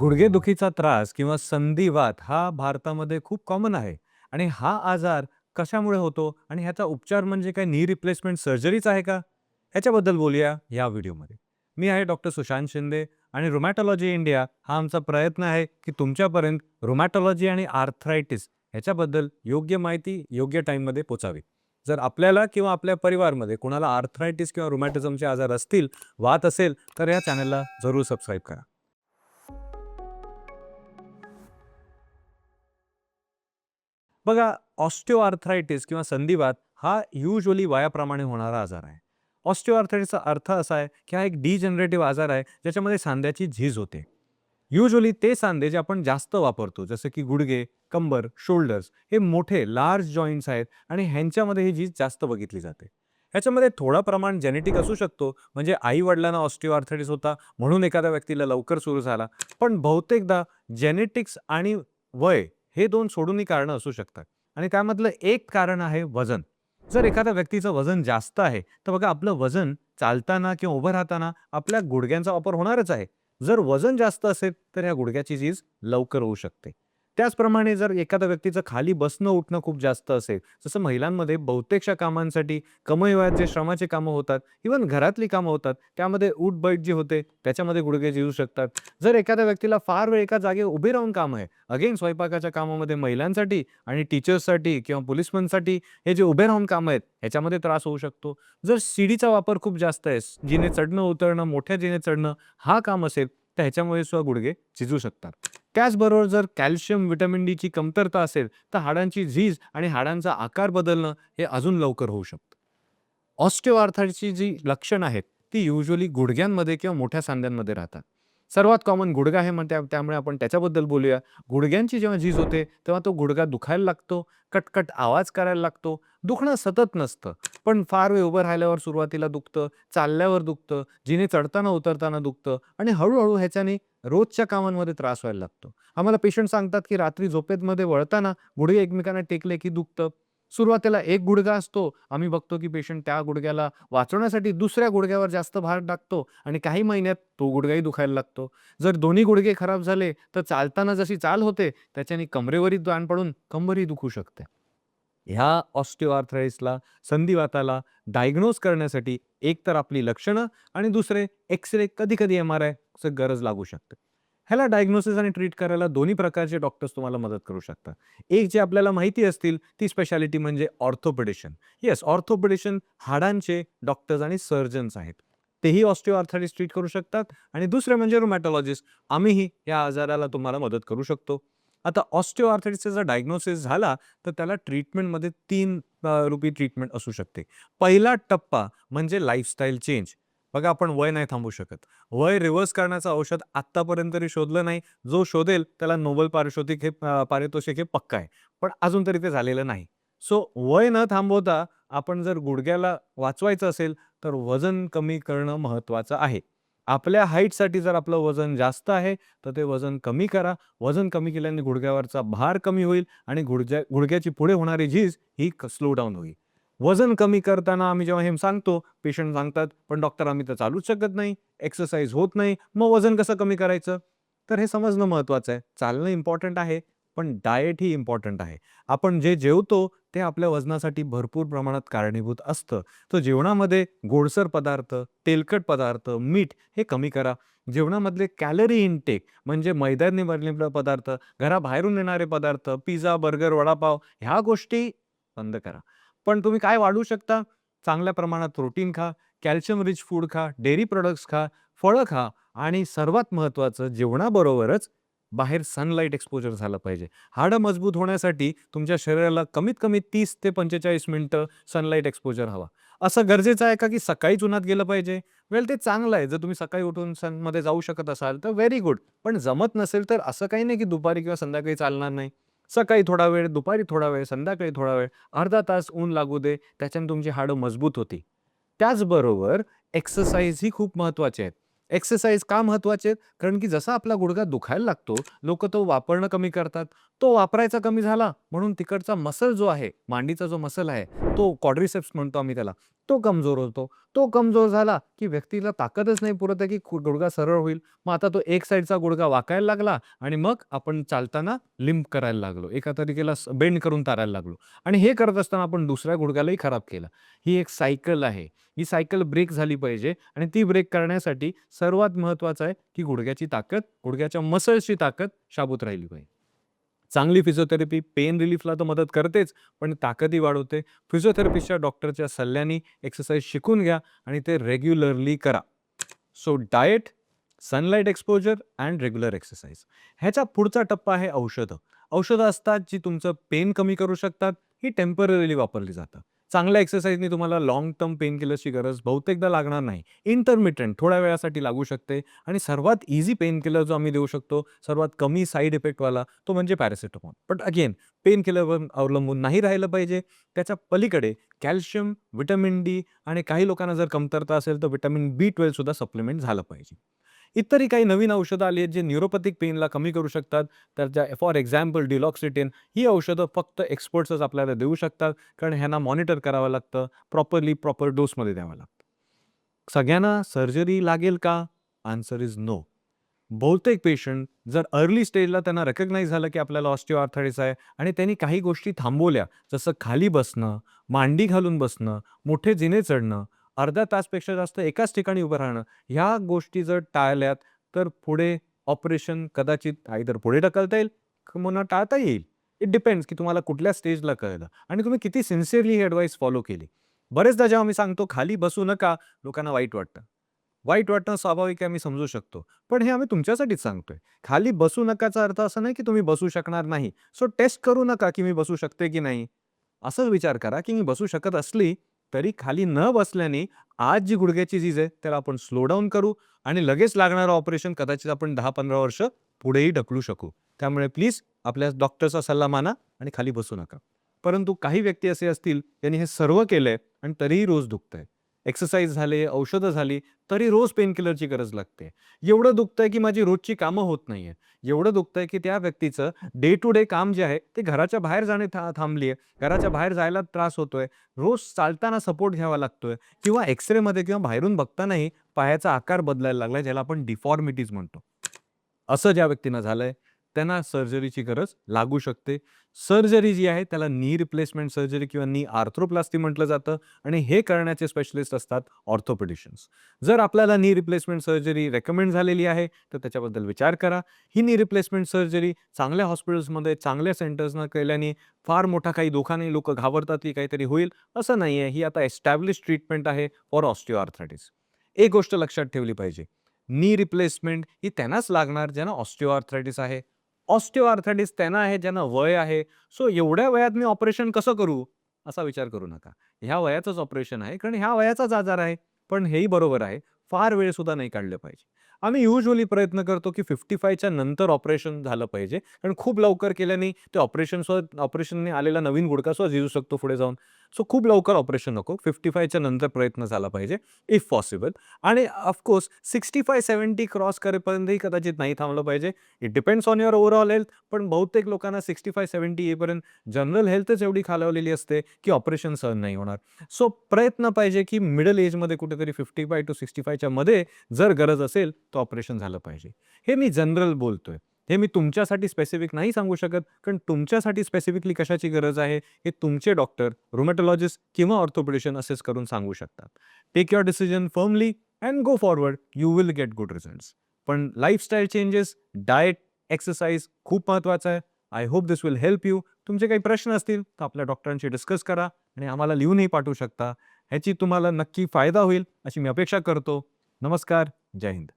गुडघेदुखीचा त्रास किंवा संधिवात हा भारतामध्ये खूप कॉमन आहे. आणि हा आजार कशामुळे होतो? आणि ह्याचा उपचार म्हणजे काय? नी रिप्लेसमेंट सर्जरीच आहे का? ह्याच्याबद्दल बोलूया या व्हिडिओमध्ये. मी आहे डॉक्टर सुशांत शिंदे आणि रोमॅटॉलॉजी इंडिया हा आमचा प्रयत्न आहे की तुमच्यापर्यंत रोमॅटॉलॉजी आणि आर्थरायटिस ह्याच्याबद्दल योग्य माहिती योग्य टाईममध्ये पोचावी. जर आपल्याला किंवा आपल्या परिवारमध्ये कोणाला आर्थरायटिस किंवा रोमॅटिझमचे आजार असतील वात असेल तर या चॅनलला जरूर सबस्क्राईब करा. बघा ऑस्टिओआर्थरायटिस किंवा संधिवात हा युजली वयाप्रमाणे होणारा आजार आहे. ऑस्टिओआर्थरायटिसचा अर्थ असा आहे की हा एक डिजनरेटिव्ह आजार आहे ज्याच्यामध्ये सांध्याची झीज होते. युजली ते सांधे जे आपण जास्त वापरतो जसं की गुडघे कंबर शोल्डर्स हे मोठे लार्ज जॉईंट्स आहेत आणि ह्यांच्यामध्ये ही झीज जास्त बघितली जाते. ह्याच्यामध्ये थोडा प्रमाण जेनेटिक असू शकतो म्हणजे आई वडिलांना ऑस्टिओआर्थरायटिस होता म्हणून एखाद्या व्यक्तीला लवकर सुरू झाला पण बहुतेकदा जेनेटिक्स आणि वय हे दोन सोडूनही कारणं असू शकतात. आणि त्यामधलं एक कारण आहे वजन. जर एखाद्या व्यक्तीचं वजन जास्त आहे तर बघा आपलं वजन चालताना किंवा उभं राहताना आपल्या गुडघ्यांचा वापर होणारच आहे. जर वजन जास्त असेल तर या गुडघ्याची चीज लवकर होऊ शकते. त्याचप्रमाणे जर एखाद्या व्यक्तीचं खाली बसणं उठणं खूप जास्त असेल जसं महिलांमध्ये बहुतेकशा कामांसाठी कमी वयात जे श्रमाचे कामं होतात इवन घरातली कामं होतात त्यामध्ये उठ बैठ जी होते त्याच्यामध्ये गुडघे झिजू शकतात. जर एखाद्या व्यक्तीला फार वेळ एका जागे उभे राहून काम आहे अगेन स्वयंपाकाच्या कामामध्ये महिलांसाठी आणि टीचर्ससाठी किंवा पोलिसमनसाठी हे जे उभे राहून कामं आहेत ह्याच्यामध्ये त्रास होऊ शकतो. जर सीडीचा वापर खूप जास्त आहे जिने चढणं उतरणं मोठ्या जिने चढणं हा काम असेल तर ह्याच्यामुळे सुद्धा गुडघे झिजू शकतात. त्याचबरोबर जर कॅल्शियम व्हिटॅमिन डीची कमतरता असेल तर हाडांची झीज आणि हाडांचा आकार बदलणं हे अजून लवकर होऊ शकतं. ऑस्टिओआर्थाची जी लक्षणं आहेत ती युजली गुडघ्यांमध्ये किंवा मोठ्या सांध्यांमध्ये राहतात. सर्वात कॉमन गुडघा आहे म्हणते त्यामुळे आपण त्याच्याबद्दल बोलूया. गुडघ्यांची जेव्हा झीज होते तेव्हा तो गुडघा दुखायला लागतो कटकट आवाज करायला लागतो. दुखणं सतत नसतं पण फार वेळ उभं राहिल्यावर सुरुवातीला दुखतं चालल्यावर दुखतं जिने चढताना उतरताना दुखतं आणि हळूहळू ह्याच्याने रोजच्या कामांमध्ये त्रास व्हायला लागतो. आम्हाला पेशंट सांगतात की रात्री झोपेतमध्ये वळताना गुडघे एकमेकांना टेकले की दुखतं. सुरुवातीला एक गुडघा असतो. आम्ही बघतो की पेशंट त्या गुडघ्याला वाचवण्यासाठी दुसऱ्या गुडघ्यावर जास्त भार टाकतो आणि काही महिन्यात तो गुडघाही दुखायला लागतो. जर दोन्ही गुडघे खराब झाले तर चालताना जशी चाल होते त्याच्याने कमरेवरही ताण पडून कंबरही दुखू शकते. ह्या ऑस्टिओआर्थरायटिसला संधिवाताला डायग्नोज करण्यासाठी एक तर आपली लक्षणं आणि दुसरे एक्सरे कधी कधी एम आर आय गरज लागू शकते. ह्याला डायग्नोसिस आणि ट्रीट करायला दोन्ही प्रकारचे डॉक्टर्स तुम्हाला मदत करू शकतात. एक जे आपल्याला माहिती असतील ती स्पेशालिटी म्हणजे ऑर्थोपेडिशन. येस ऑर्थोपेडिशन हाडांचे डॉक्टर्स आणि सर्जन्स आहेत. तेही ऑस्टिओआर्थरायटिस ट्रीट करू शकतात. आणि दुसरे म्हणजे रोमॅटॉलॉजिस्ट आम्हीही या आजाराला तुम्हाला मदत करू शकतो. आता ऑस्टिओआर्थरायटिसचा जर डायग्नोसिस झाला तर त्याला ट्रीटमेंटमध्ये तीन रुपी ट्रीटमेंट असू शकते. पहिला टप्पा म्हणजे लाईफस्टाईल चेंज. बघा आपण वय नाही थांबू शकत. वय रिव्हर्स करण्याचं औषध आत्तापर्यंत तरी शोधलं नाही. जो शोधेल त्याला नोबेल पारितोषिक हे पारितोषिक हे पक्का आहे. पण अजून तरी ते झालेलं नाही. सो वय न थांबवता आपण जर गुडघ्याला वाचवायचं असेल तर वजन कमी करणं महत्त्वाचं आहे. आपल्या हाईटसाठी जर आपलं वजन जास्त आहे तर ते वजन कमी करा. वजन कमी केल्याने गुडघ्यावरचा भार कमी होईल आणि गुडघ्या गुडघ्याची पुढे होणारी झीज ही स्लो डाऊन होईल. वजन कमी करताना आम्ही जेव्हा हे सांगतो पेशंट सांगतात पण डॉक्टर आम्ही तर चालूच शकत नाही एक्सरसाइज होत नाही मग वजन कसं कमी करायचं? तर हे समजणं महत्त्वाचं आहे. चालणं इम्पॉर्टंट आहे. पण डाएट ही इम्पॉर्टंट आहे. आपण जे जेवतो ते आपल्या वजनासाठी भरपूर प्रमाणात कारणीभूत असतं. तर जेवणामध्ये गोडसर पदार्थ तेलकट पदार्थ मीठ हे कमी करा. जेवणामधले कॅलरी इनटेक म्हणजे मैद्याने बनलेले पदार्थ घराबाहेरून येणारे पदार्थ पिझ्झा बर्गर वडापाव ह्या गोष्टी बंद करा. पण तुम्ही काय वाढवू शकता? चांगल्या प्रमाणात प्रोटीन खा कॅल्शियम रिच फूड खा डेअरी प्रोडक्ट्स खा फळं खा आणि सर्वात महत्त्वाचं जेवणाबरोबरच बाहेर सनलाईट एक्सपोजर झालं पाहिजे. हाडं मजबूत होण्यासाठी तुमच्या शरीराला कमीत कमी तीस ते पंचेचाळीस मिनटं सनलाईट एक्सपोजर हवा. असं गरजेचं आहे का की सकाळीच उन्हात गेलं पाहिजे? वेल ते चांगलं आहे. जर तुम्ही सकाळी उठून सनमध्ये जाऊ शकत असाल तर व्हेरी गुड पण जमत नसेल तर असं काही नाही की दुपारी किंवा संध्याकाळी चालणार नाही. सकाळी थोडा वेळ दुपारी थोडा वेळ संध्याकाळी थोडा वेळ अर्धा तास ऊन लागू दे त्याच्याने तुमची हाडं मजबूत होती त्याचबरोबर एक्सरसाइज ही खूप महत्त्वाची आहेत. एक्सरसाइज का महत्त्वाचे आहेत? कारण की जसा आपला गुडघा दुखायला लागतो लोक तो वापरणं कमी करतात. तो वापरायचा कमी झाला म्हणून तिकडचा मसल जो आहे मांडीचा जो मसल आहे तो क्वाड्रिसेप्स म्हणतो आम्ही त्याला. तो कमजोर होतो. तो कमजोर झाला, की व्यक्तीला ताकदच नाही पुरत आहे, की खु गुडघा सरळ होईल. मग आता तो एक साईडचा गुडघा वाकायला लागला आणि मग आपण चालताना लिंप करायला लागलो. एका तरीकेला बेंड करून तारायला लागलो आणि हे करत असताना आपण दुसऱ्या गुडघ्यालाही खराब केलं. ही एक सायकल आहे. ही सायकल ब्रेक झाली पाहिजे आणि ती ब्रेक करण्यासाठी सर्वात महत्त्वाचं आहे, की गुडघ्याची ताकद, गुडघ्याच्या मसल्सची ताकद शाबूत राहिली पाहिजे. चांगली फिजिओथेरपी पेन रिलीफला तर मदत करतेच, पण ताकदही वाढवते. फिजिओथेरपिस्टच्या डॉक्टरच्या सल्ल्याने एक्सरसाइज शिकून घ्या आणि ते रेग्युलरली करा. So diet sunlight exposure and regular exercise. ह्याच्या पुढचा टप्पा आहे औषधं. औषधं असतात जी तुमचं पेन कमी करू शकतात. ही टेम्पररीली वापरली जातात. चांगल्या एक्सरसाइजनी तुम्हाला लॉंग टर्म पेन किलर्सची गरज बहुतेकदा लागणार नाही. इंटरमिटंट थोड्या वेळासाठी लागू शकते आणि सर्वात इझी पेन किलर जो आम्ही देऊ शकतो, सर्वात कमी साईड इफेक्टवाला तो म्हणजे पॅरासिटामॉल. बट अगेन पेन किलरवर अवलंबून नाही राहिलं पाहिजे. त्याच्या पलीकडे कॅल्शियम, व्हिटॅमिन डी आणि काही लोकांना जर कमतरता असेल तर व्हिटॅमिन बी12 सुद्धा सप्लिमेंट झालं पाहिजे. इतरही काही नवीन औषधं आली आहेत जे न्यूरोपॅथिक पेनला कमी करू शकतात. तर ज्या फॉर एक्झाम्पल डिलॉक्सिटिन ही औषधं फक्त एक्सपर्ट्सच आपल्याला देऊ शकतात. कारण ह्यांना मॉनिटर करावं लागतं. प्रॉपरली प्रॉपर डोसमध्ये द्यावं लागतं. सगळ्यांना सर्जरी लागेल का? Answer is no. बहुतेक पेशंट जर अर्ली स्टेजला त्यांना रेकग्नाईज झालं, की आपल्याला ऑस्टिओआर्थरायटिस आहे आणि त्यांनी काही गोष्टी थांबवल्या, जसं खाली बसणं, मांडी घालून बसणं, मोठे जिने चढणं, अर्धा तासपेक्षा जास्त एकाच ठिकाणी उभं राहणं, ह्या गोष्टी जर टाळल्यात, तर पुढे ऑपरेशन कदाचित आईदर पुढे ढकलता येईल किंवा टाळता येईल. इट डिपेंड्स, की तुम्हाला कुठल्या स्टेजला कळलं आणि तुम्ही किती सिन्सिअरली ही ॲडवाईस फॉलो केली. बरेचदा जेव्हा मी सांगतो खाली बसू नका, लोकांना वाईट वाटतं. वाईट वाटणं स्वाभाविक आहे, मी समजू शकतो. पण हे आम्ही तुमच्यासाठीच सांगतोय. खाली बसू नकाचा अर्थ असा नाही, की तुम्ही बसू शकणार नाही. सो टेस्ट करू नका, की मी बसू शकते की नाही. असाच विचार करा, की मी बसू शकत असली, तरी खाली न बसल्याने आज जी गुडघ्याची झीज आहे, त्याला आपण स्लो डाऊन करू आणि लगेच लागणारं ऑपरेशन कदाचित आपण 10-15 वर्ष पुढेही ढकलू शकू. त्यामुळे प्लीज आपल्या डॉक्टरचा सल्ला माना आणि खाली बसू नका. परंतु काही व्यक्ती असे असतील, त्यांनी हे सर्व केलंय आणि तरीही रोज दुखतंय. एक्सरसाइज झाले, औषधं झाली, तरी रोज पेनकिलरची गरज लागते. एवढं दुखतंय, की माझी रोजची कामं होत नाही आहे एवढं दुखतंय, की त्या व्यक्तीचं डे टू डे काम जे आहे, ते घराच्या बाहेर जाणे था थांबली आहे. घराच्या बाहेर जायला त्रास होतोय. रोज चालताना सपोर्ट घ्यावा लागतोय किंवा एक्सरेमध्ये किंवा बाहेरून बघतानाही पायाचा आकार बदलायला लागलाय, ज्याला आपण डिफॉर्मिटीज म्हणतो. असं ज्या व्यक्तींना झालंय, त्यांना सर्जरीची गरज लागू शकते. सर्जरी जी आहे, त्याला नी रिप्लेसमेंट सर्जरी किंवा नी आर्थ्रोप्लास्टी म्हटलं जातं आणि हे करण्याचे स्पेशलिस्ट असतात ऑर्थोपेडिशन्स जर आपल्याला नी रिप्लेसमेंट सर्जरी रेकमेंड झालेली आहे, तर त्याच्याबद्दल विचार करा. ही नी रिप्लेसमेंट सर्जरी चांगल्या हॉस्पिटल्समध्ये, चांगल्या सेंटर्सनं केल्याने फार मोठा काही धोका नाही. लोक घाबरतात, की काहीतरी होईल, असं नाही आहे ही आता एस्टॅब्लिश ट्रीटमेंट आहे फॉर ऑस्टिओआर्थ्रायटिस एक गोष्ट लक्षात ठेवली पाहिजे. नी रिप्लेसमेंट ही त्यांनाच लागणार ज्यांना ऑस्टिओआर्थ्रायटिस आहे. ऑस्टिओआर्थरायटिस त्यांना आहे ज्यांना वय आहे. सो एवढ्या वयात मी ऑपरेशन कसं करू? असा विचार करू नका. ह्या वयाचंच ऑपरेशन आहे, कारण ह्या वयाचाच आजार आहे. पण हेही बरोबर आहे, फार वेळ सुद्धा नाही काढलं पाहिजे. आम्ही युजली प्रयत्न करतो, की 55च्या नंतर ऑपरेशन झालं पाहिजे. कारण खूप लवकर केल्याने ते ऑपरेशन ऑपरेशनने आलेला नवीन गुडका सुद्धा झिजू शकतो पुढे जाऊन. सो खूप लवकर ऑपरेशन नको. 55च्या नंतर प्रयत्न झाला पाहिजे, इफ पॉसिबल आणि ऑफकोर्स 65-70 क्रॉस करेपर्यंतही कदाचित नाही थांबलं पाहिजे. It depends on your overall health. पण बहुतेक लोकांना 65-70 येईपर्यंत जनरल हेल्थच एवढी खालावलेली असते, की ऑपरेशन सहन नाही होणार. सो प्रयत्न पाहिजे, की मिडल एजमध्ये कुठेतरी 55-65च्या मध्ये जर गरज असेल, तर ऑपरेशन झालं पाहिजे. हे मी जनरल बोलतोय. हे मी तुमच्यासाठी स्पेसिफिक नाही सांगू शकत, कारण तुमच्यासाठी स्पेसिफिकली कशाची गरज आहे, हे तुमचे डॉक्टर, रुमॅटॉलॉजिस्ट किंवा ऑर्थोपेडिशियन असेस करून सांगू शकतात. Take your decision firmly and go forward. You will get good result पण लाईफस्टाईल चेंजेस, डाएट एक्सरसाइज खूप महत्त्वाचं आहे. I hope this will help you. तुमचे काही प्रश्न असतील, तर आपल्या डॉक्टरांशी डिस्कस करा आणि आम्हाला लिहूनही पाठवू शकता. ह्याची तुम्हाला नक्की फायदा होईल, अशी मी अपेक्षा करतो. नमस्कार. जय हिंद.